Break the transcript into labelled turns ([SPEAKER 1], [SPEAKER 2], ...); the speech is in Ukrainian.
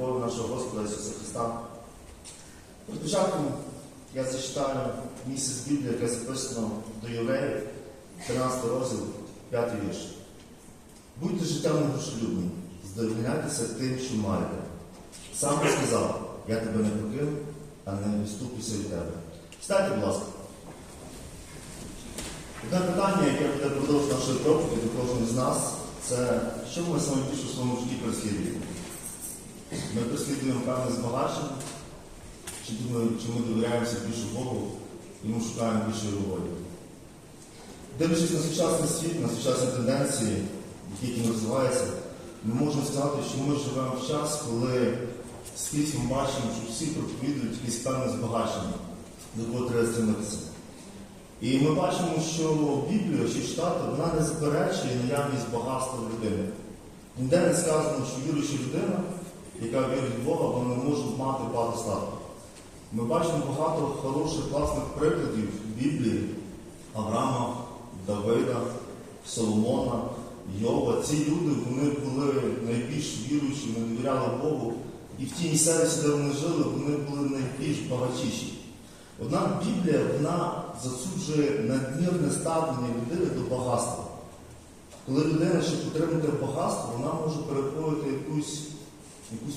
[SPEAKER 1] любові нашого Господа Ісуса Христа. Перед початком я зачитаю місце з Біблії, яке записано до Євреїв, 13 розділ, 5 вірш. Будьте життям грошолюбні, здовольняйтеся тим, що маєте. Сам сказав, я тебе не покину, а не відступлюся від тебе. Стайте, будь ласка. Одне питання, яке буде продовж нашої проповіді до кожного з нас, це що ми саме більше в своєму житті переслідуємо? Ми переслідуємо певне збагачення, чи, чи ми довіряємося більше Богу і ми шукаємо більше волі. Дивлячись на сучасний світ, на сучасні тенденції, які розвиваються, ми можемо сказати, що ми живемо в час, коли скрізь ми бачимо, що всі проповідують якесь певне збагачення, до якого треба стремитися. І ми бачимо, що Біблія, що читати, вона не заперечує наявність багатства людини. Ніде не сказано, що віруюча людина, яка вірить в Бога, не може мати багато статку. Ми бачимо багато хороших, класних прикладів Біблії Авраама, Давида, Соломона, Йова. Ці люди вони були найбільш віруючі, вони довіряли Богу. І в тій місцевості, де вони жили, вони були найбільш багатіші. Однак Біблія вона засуджує надмірне ставлення людини до багатства. Коли людина, щоб отримати багатство, вона може переходити якусь, якусь